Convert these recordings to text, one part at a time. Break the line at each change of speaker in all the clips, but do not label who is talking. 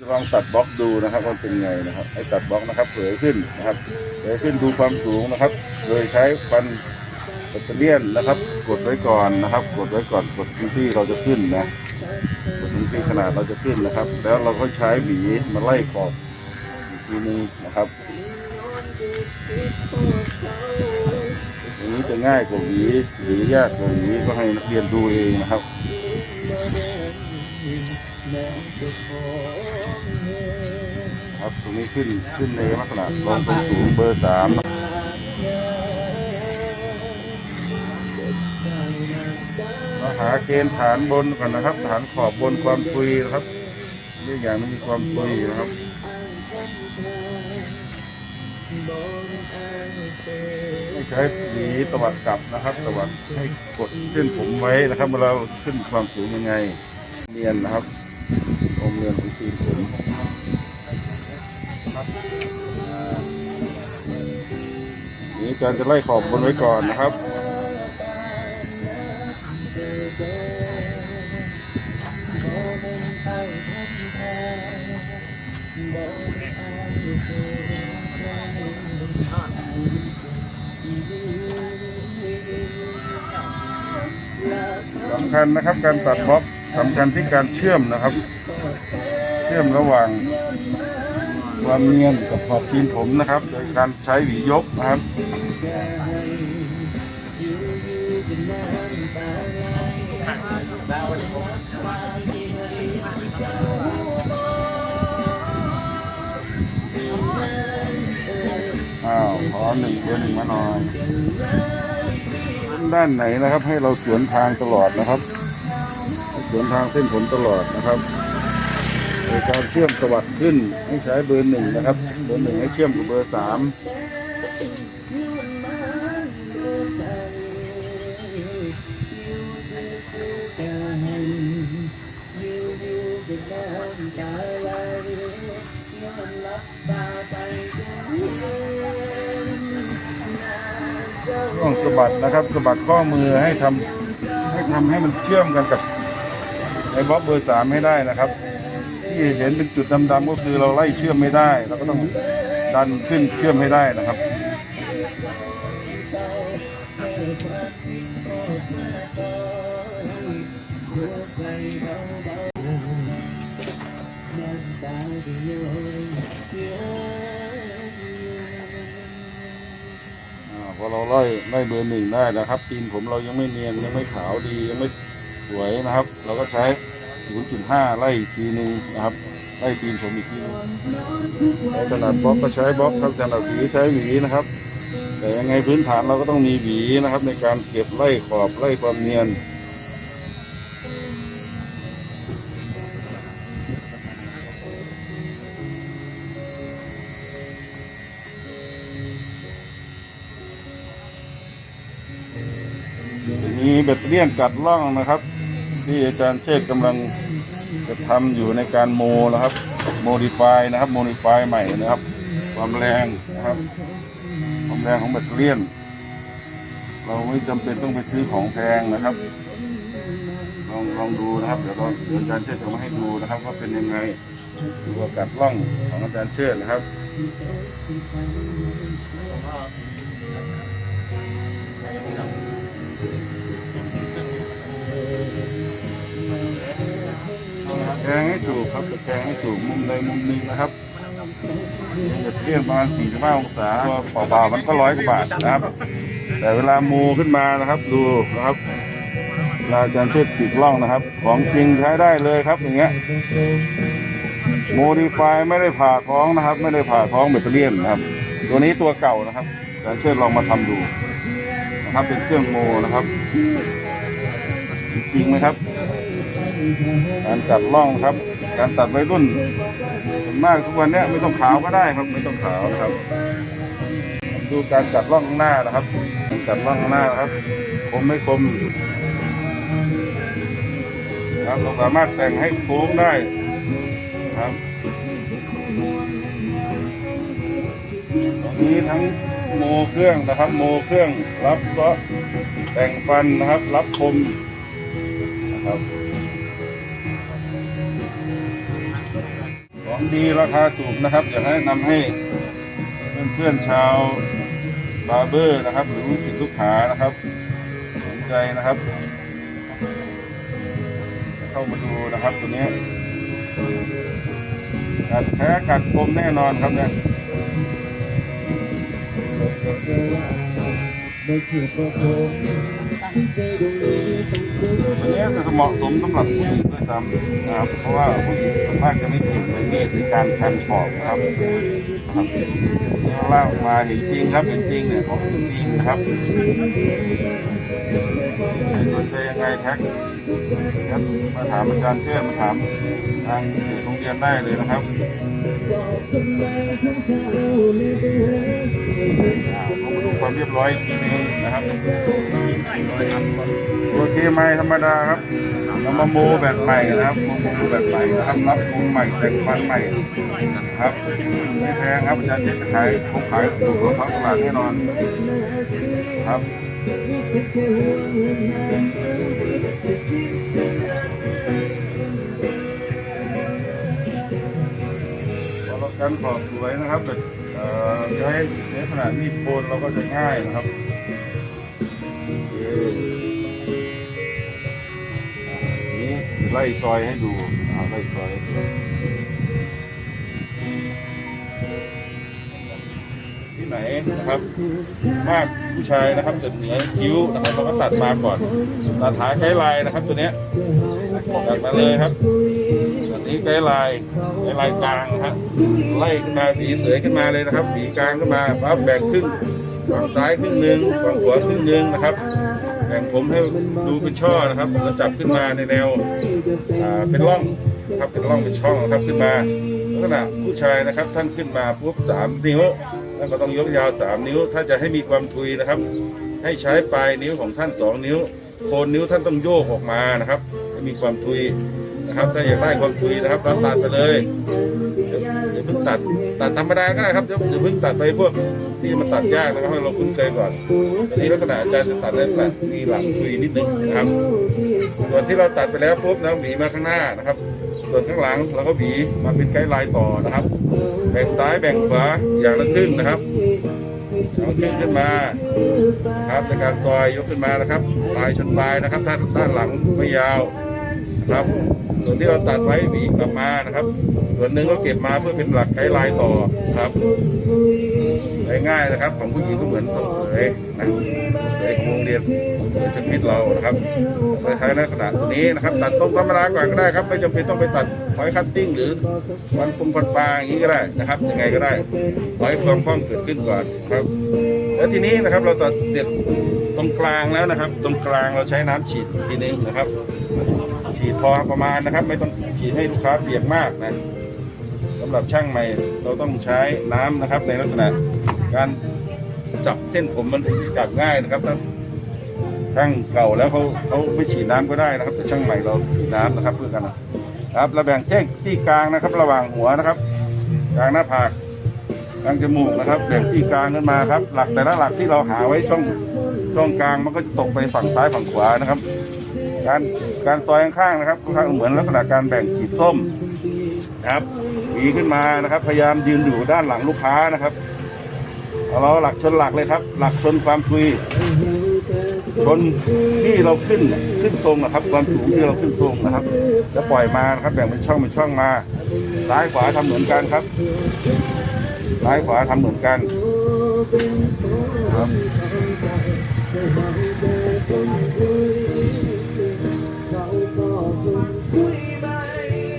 ลองตัดบล็อกดูนะครับว่าเป็นไงนะครับให้ตัดบล็อกนะครับเผยขึ้นนะครับเผยขึ้นดูความสูงนะครับ โดยใช้ฟันแบตเตอเลียนนะครับ กดไว้ก่อนนะครับ กดไว้ก่อนกดพื้นที่เราจะขึ้นนะกดพื้นที่ขนาดเราจะขึ้นนะครับ แล้วเราก็ใช้หวีมาไล่ขอบอีกทีนึงนะครับอันนี้จะง่ายกว่าหวีหรือยากกว่าหวีก็ให้นักเรียนดูเองนะครับ ครับตรงนี้ขึ้นขึ้นในลักษณะลองตรงสูงเบอร์สามเราหาเกณฑ์ฐานบนก่อนนะครับ ฐานขอบบนความปุยนะครับนี่อย่างนี้มีความปุยนะครับไม่ใช้หวีตวัดกลับนะครับ ตวัดให้กดเส้นผมไว้นะครับเวลาเราขึ้นความสูงยังไง รียนนะครับองเรียนของทีมผมนี่อาจารย์จะไล่ขอบบนไว้ก่อนนะครับ สำคัญนะครับ การตัดบล็อกสำคัญที่การเชื่อมนะครับ เชื่อมระหว่างความเนียนกับขอบตีนผมนะครับ โดยการใช้หวียกนะครับ หนึ่งเบอร์หนึ่งมาหน่อยด้านไหนนะครับ ให้เราสวนทางตลอดนะครับ สวนทางเส้นผมตลอดนะครับโดยการเชื่อมสวัสดขึ้นให้ใช้เบอร์หนึ่งนะครับ เบอร์หนึ่งให้เชื่อมกับเบอร์สาม ต้องสะบัดนะครับสะบัดข้อมือให้ทำให้ทำให้มันเชื่อมกันกับไอ้บล็อกเบอร์สามให้ได้นะครับ ที่เห็นเป็นจุดดำๆก็คือเราไล่เชื่อมไม่ได้ เราก็ต้องดันขึ้นเชื่อมให้ได้นะครับอ่ พอเราไล่ไล่เบอร์หนึ่งได้นะครับตีนผมเรายังไม่เนียนยังไม่ขาวดียังไม่สวยนะครับ เราก็ใช้0.5ไล่อีกทีหนึ่งนะครับไล่ตีนผมอีกทีหนึงใช้ขนาดบล็อกก็ใช้บล็อกครับขนาดหวีใช้หวีนะครับ แต่ยังไงพื้นฐานเราก็ต้องมีหวีนะครับ ในการเก็บไล่ขอบไล่ความเนียน เตอรี่ยนกัดล่องนะครับ ที่อาจารย์เชษฐ์กำลังจะทำอยู่ในการโมนะครับ โมดิฟายนะครับโมดิฟายใหม่นะครับ ความแรงนะครับความแรงของแบตเตอรี่ยนเราไม่จำเป็นต้องไปซื้อของแพงนะครับ ลองลองดูนะครับเดี๋ยวเราเดี๋ยวอาจารย์เชษจะมาให้ดูนะครับว่าเป็นยังไงตัวกัดล่องของอาจารย์เชษนะครับ แกงให้ถูกครับตะแกงให้ถูกมุมใดมุมหนึ่งนะครับจะเทียบประมาณ45องศาตัวเปล่าๆมันก็ร้อยกว่าบาทนะครับ แต่เวลามูขึ้นมานะครับดูนะครับเวลาอาจารย์เชิดติดล่องนะครับ ของจริงใช้ได้เลยครับอย่างเงี้ยโมดิฟายไม่ได้ผ่าท้องนะครับ ไม่ได้ผ่าท้องแบตเตอรี่ยนนะครับ ตัวนี้ตัวเก่านะครับอาจารย์เชิดลองมาทำดู นะครับ เป็นเครื่องโมนะครับ จริงไหมครับ การตัดล่องครับ การตัดไว้รุ่นส่วนมากทุกวันนี้ไม่ต้องขาวก็ได้ครับ ไม่ต้องขาวนะครับ ดูการตัดล่องข้างหน้านะครับการตัดล่องข้างหน้านะครับ คมไม่คมครับเราสามารถแต่งให้โค้งได้ครับตอนนี้ทั้ง โมเครื่องนะครับ โมเครื่องรับก็แต่งฟันนะครับ รับคมนะครับของดีราคาถูกนะครับ อยากให้นำให้เพื่อนๆชาวบาร์เบอร์นะครับ หรือลูกศิษย์ลูกหานะครับสนใจนะครับ เข้ามาดูนะครับตัวนี้กัดแท้กัดคมแน่นอนครับเนี่ย อันนี้จะเหมาะสมสำหรับผู้หญิงด้วยซ้ำนะครับเพราะว่าผู้หญิงส่วนมากจะไม่เก่งในเรื่องในการแทงปอกนะครับครับข้างล่างมาเห็นจริงครับเห็นจริงเนี่ยของจริงนะครับสนใจยังไงแท็กครับมาถามอาจารย์เชื่อมาถามทางโรงเรียนได้เลยนะครับ ความเรียบร้อยทีนึงนะครับตัวเคไม้ธรรมดาครับเรามาโมแบบใหม่นะครับโมโมแบบใหม่นะครับรับมุมใหม่แต่งฟันใหม่ครับไม่แพงครับอาจารย์จะขายคงขายถูกกว่าท้องตลาดแน่นอนครับพอเรากันขอบสวยนะครับแบบเอ่อ ใช้ในขนาดมีดโคนเราก็จะง่ายนะครับอเคนี้ไล่ซอยให้ดูไล่ซอยให้ดูที่ไหนนะครับมากผู้ชายนะครับจะเหนือคิ้วนะครับเราก็ตัดมาก่อนตัดหาไกด์ไลน์นะครับตัวเนี้ยตัดมาเลยครับ อันนี้ไกลน์ไกลน์กลางนะครับไล่ขึ้นมาหวีเสยขึ้นมาเลยนะครับหวีกลางขึ้นมาปั๊บแบ่งครึ่งฝั่งซ้ายครึ่งหนึ่งฝั่งขวาครึ่งหนึ่งนะครับแบ่งผมให้ดูเป็นช่อนะครับแล้วจับขึ้นมาในแนวเป็นร่องนะครับเป็นร่องเป็นช่องนะครับขึ้นมาลักษณะผู้ชายนะครับท่านขึ้นมาปุ๊บสามนิ้วแล้วก็ต้องยกยาวสามนิ้ว ถ้าจะให้มีความทุยนะครับ ให้ใช้ปลายนิ้วของท่านสองนิ้วโคนนิ้วท่านต้องโยกออกมานะครับ ให้มีความทุย นะครับ ถ้าอยากได้ความทุยนะครับเราตัดไปเลยเดี๋ยวเดี๋ยวเพิ่งตัดตัดธรรมดาก็ได้ครับเดี๋ยวเดี๋ยวเพิ่งตัดไปพวกที่มันตัดยากนะครับให้เราคุ้นเคยก่อนอันนี้ลักษณะอาจารย์จะตัดในลัดมีหลังคุยนิดนึงนะครับ ส่วนที่เราตัดไปแล้วปุ๊บนะหวีมาข้างหน้านะครับ ส่วนข้างหลังเราก็หวีมาเป็นไกด์ไลน์ต่อนะครับแบ่งซ้ายแบ่งขวาอย่างละครึ่งนะครับเอาครึ่งขึ้นมาครับในการซอยยกขึ้นมานะครับปลายชนปลายนะครับด้านด้านหลังไม่ยาวนะครับ ส่วนที่เราตัดไว้หวีกลับมานะครับ ส่วนหนึ่งก็เก็บมาเพื่อเป็นหลักไกด์ไลน์ต่อครับง่ายๆนะครับ ของผู้หญิงก็เหมือนทรงเสยนะทรงเสยของโรงเรียนเสยชนิดเรานะครับโดยใช้ลักษณะตัวนี้นะครับ ตัดตรงธรรมดาก่อนก็ได้ครับ ไม่จำเป็นต้องไปตัดหอยคัตติ้งหรือวันปงพันปลาอย่างนี้ก็ได้นะครับยังไงก็ได้ขอให้ความคล่องเกิดขึ้นก่อนครับ แล้วทีนี้นะครับเราตัดเด็ดตรงกลางแล้วนะครับ ตรงกลางเราใช้น้ำฉีดทีนึงนะครับ ฉีดพอประมาณนะครับ ไม่ต้องฉีดให้ลูกค้าเปียกมากนะสำหรับช่างใหม่เราต้องใช้น้ำนะครับ ในลักษณะการจับเส้นผมมันถึงจะจับง่ายนะครับถ้าช่างเก่าแล้วเขาเขาไม่ฉีดน้ำก็ได้นะครับ แต่ช่างใหม่เราฉีดน้ำนะครับเพื่อกันนะครับเราแบ่งเส้นซี่กลางนะครับ ระหว่างหัวนะครับกลางหน้าผากกลางจมูกนะครับ แบ่งซี่กลางขึ้นมาครับ หลักแต่ละหลักที่เราหาไว้ช่องช่องกลางมันก็จะตกไปฝั่งซ้ายฝั่งขวานะครับ การการซอยข้างๆนะครับข้างเหมือนลักษณะการแบ่งกีบส้มนะครับหวีขึ้นมานะครับ พยายามยืนอยู่ด้านหลังลูกค้านะครับเอาเราหลักชนหลักเลยครับ หลักชนความทุยชนที่เราขึ้นขึ้นทรงนะครับ ความสูงที่เราขึ้นทรงนะครับจะปล่อยมานะครับแบ่งเป็นช่องเป็นช่องมาซ้ายขวาทำเหมือนกันครับซ้ายขวาทำเหมือนกันครับ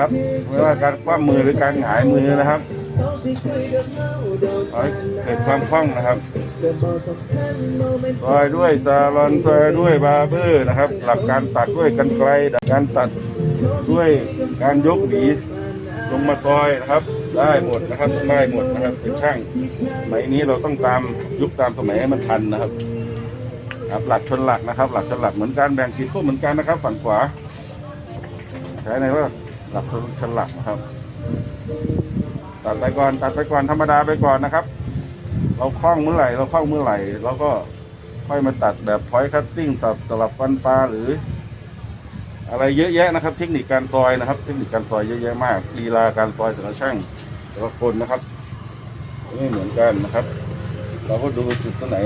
ครับ ไม่ว่าการคว่ำมือหรือการหงายมือนะครับขอให้เกิดความคล่องนะครับซอยด้วยซาลอนซอยด้วยบาเบอร์นะครับ หลักการตัดด้วยกันไกลการตัดด้วยการยกหวีลงมาซอยนะครับ ได้หมดนะครับได้หมดนะครับเป็นช่างสมัยนี้เราต้องตามยุคตามสมัยให้มันทันนะครับครับหลักชนหลักนะครับ หลักชนหลักเหมือนกันแบ่งขีดคู่เหมือนกันนะครับ ฝั่งขวาใช้ในว่า หลักชนหลักนะครับ ตัดไปก่อนตัดไปก่อนธรรมดาไปก่อนนะครับ เราคล้องเมื่อไหร่ เราคล้องเมื่อไหร่เราก็ค่อยมาตัดแบบพอยคัตติ้งตัดสลับฟันปลาหรือ อะไรเยอะแยะนะครับ เทคนิคการซอยนะครับ เทคนิคการซอยเยอะแยะมากลีลาการซอยแต่ละช่างแต่ละคนนะครับไม่เหมือนกันนะครับ เราก็ดูจุดตรงไหน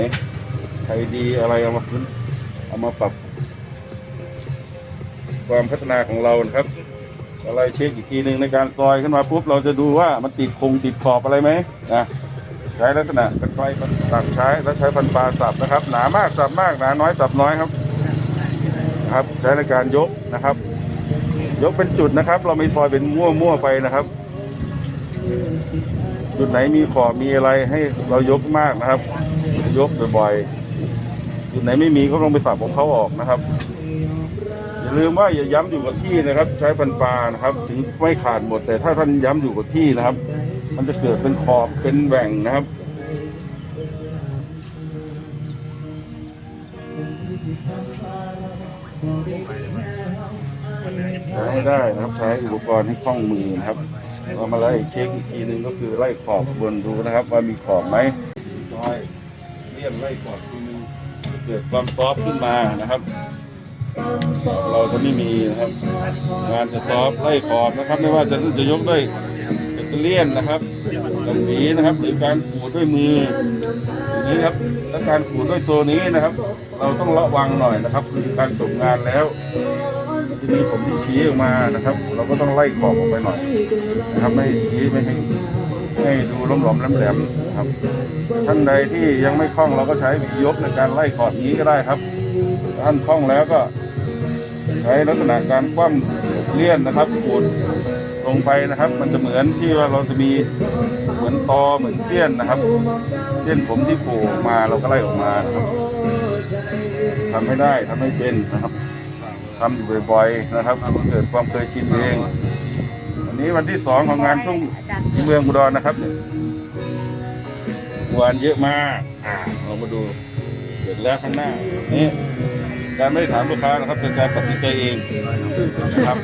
ใครดีอะไรเอามาพื้นเอามาปรับ ความพัฒนาของเรานะครับ อะไรเช็คอีกทีหนึ่งในการซอยขึ้นมาปุ๊บเราจะดูว่ามันติดคงติดขอบอะไรไหมนะใช้ลักษณะเป็นไฟตัดใช้แล้วใช้ฟันปลาสับนะครับ หนามากสับมากหนาน้อยสับน้อยครับ ครับใช้ในการยกนะครับ ยกเป็นจุดนะครับ เราไม่ซอยเป็นมั่วมั่วไปนะครับ จุดไหนมีขอบมีอะไรให้เรายกมากนะครับ ยกบ่อยๆจุดไหนไม่มีก็ลงไปสับของเขาออกนะครับ ลืมว่าอย่าย้ำอยู่กับที่นะครับ ใช้ฟันปลานะครับ ถึงไม่ขาดหมด แต่ถ้าท่านย้ำอยู่กับที่นะครับ มันจะเกิดเป็นขอบเป็นแหว่งนะครับใช้ได้นะครับใช้อุปกรณ์ให้คล่องมือนะครับเรามาไล่เช็คอีกทีนึงก็คือไล่ขอบบนดูนะครับ ว่ามีขอบไหมน้อยเลี่ยนไล่ขอบทีนึงเกิดความซอฟขึ้นมานะครับ เราจะไม่มีนะครับ งานจะซอฟไล่ขอบนะครับ ไม่ว่าจะจะยกด้วยแบตเตอเลียนนะครับกำปีนะครับหรือการขูดด้วยมืออย่างนี้ครับและการขูดด้วยตัวนี้นะครับ เราต้องระวังหน่อยนะครับ คือการจบงานแล้วทีนี้ผมที่ชี้ออกมานะครับ เราก็ต้องไล่ขอบออกไปหน่อยนะครับไม่ชี้ไม่ให้ให้ดูล้มหลอมแหลมๆนะครับท่านใดที่ยังไม่คล่องเราก็ใช้ยกในการไล่ขอบนี้ก็ได้ครับท่านคล่องแล้วก็ ใช้ลักษณะการคว่ำเลี่ยนนะครับขูดลงไปนะครับ มันจะเหมือนที่ว่าเราจะมีเหมือนตอเหมือนเสี้ยนนะครับ เสี้ยนผมที่โผล่ออกมาเราก็ไล่ออกมานะครับทำให้ได้ทำให้เป็นนะครับทำอยู่บ่อยๆนะครับเกิดความเคยชินเองวันนี้วันที่สองของงานทุ่งเมืองอุดรนะครับเนี่ยงานเยอะมากอ่าเรามาดูเสร็จแล้วข้างหน้านี่ การไม่ได้ถามลูกค้านะครับเป็นการตัดสินใจเองนะครับ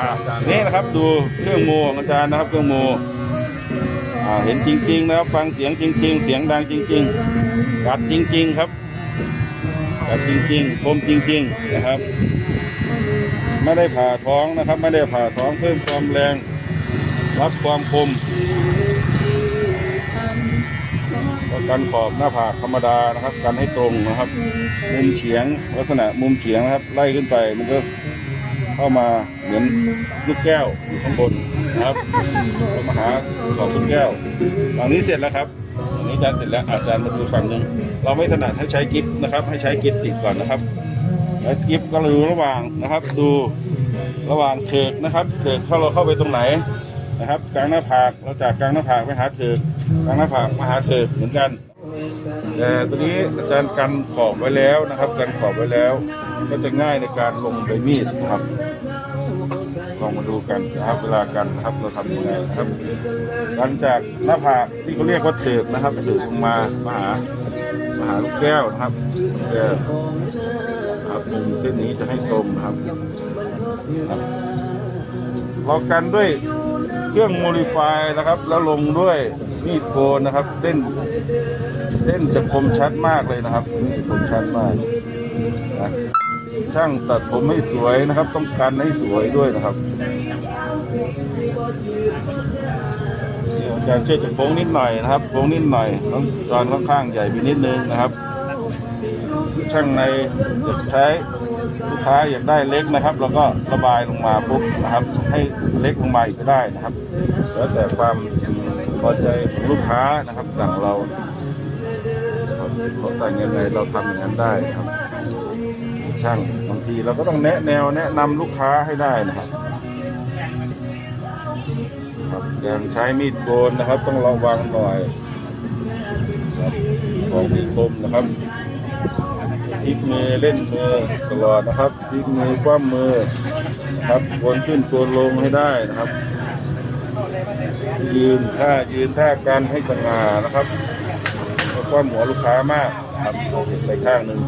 อ่านี่นะครับดูเครื่องโมของอาจารย์นะครับ เครื่องโมอ่าเห็นจริง ๆ นะครับ ฟังเสียงจริง ๆ เสียงดังจริงๆกัดจริง ๆ ครับกัดจริงๆคมจริง ๆ นะครับ ไม่ได้ผ่าท้องนะครับ ไม่ได้ผ่าท้องเพิ่มความแรงรับความคม ก็กันขอบหน้าผากธรรมดานะครับ กันให้ตรงนะครับ มุมเฉียงลักษณะมุมเฉียงนะครับ ไล่ขึ้นไปมันก็เข้ามาเหมือนลูกแก้วอยู่ข้างบนนะครับก็มาหาขอบลูกแก้วฝั่งนี้เสร็จแล้วครับฝั่งนี้อาจารย์เสร็จแล้วอาจารย์มาดูฝั่งหนึ่งเราไม่ถนัดให้ใช้กิฟนะครับ ให้ใช้กิฟติดก่อนนะครับแล้วกิฟก็ดูระหว่างนะครับ ดูระหว่างเถิกนะครับเถิกเข้าเราเข้าไปตรงไหน นะครับกลางหน้าผากเราจากกลางหน้าผากไปหาเถิกกลางหน้าผากมาหาเถิกเหมือนกันแต่ตัวนี้อาจารย์กันขอบไว้แล้วนะครับ กันขอบไว้แล้ว ก็จะง่ายในการลงใบมีดนะครับลองมาดูกันนะครับเวลากันนะครับเราทำยังไงนะครับกันจากหน้าผากที่เขาเรียกว่าเถิกนะครับเถิกลงมามาหามาหาลูกแก้วนะครับแก้วครับมุมเส้นนี้จะให้ตรงนะครับครับเรากันด้วย เครื่องโมดิฟายนะครับ แล้วลงด้วยมีดโกนนะครับ เส้น เส้นจะคมชัดมากเลยนะครับคมชัดมากนะช่างตัดผมให้สวยนะครับ ต้องกันให้สวยด้วยนะครับอาจารย์เชื่อจะโค้งนิดหน่อยนะครับโค้งนิดหน่อยต้องตอนค่อนข้างใหญ่ไปนิดนึงนะครับ ช่างในจะใช้ ลูกค้าอยากได้เล็กนะครับเราก็ระบายลงมาปุ๊บนะครับ ให้เล็กลงมาอีกก็ได้นะครับ แล้วแต่ความพอใจของลูกค้านะครับสั่งเราเขาสั่งยังไงเราทำอย่างนั้นได้ครับ ช่างบางทีเราก็ต้องแนะแนวแนะนำลูกค้าให้ได้นะครับครับอย่างใช้มีดโกนนะครับ ต้องระวังหน่อยของมีคมนะครับ พลิกมือเล่นมือตลอดนะครับพลิกมือคว่ำมือนะครับวนขึ้นวนลงให้ได้นะครับ ยืนท่ายืนท่าการให้สง่านะครับแล้วคว่ำหัวลูกค้ามากครับเห็นไปข้างหนึ่ง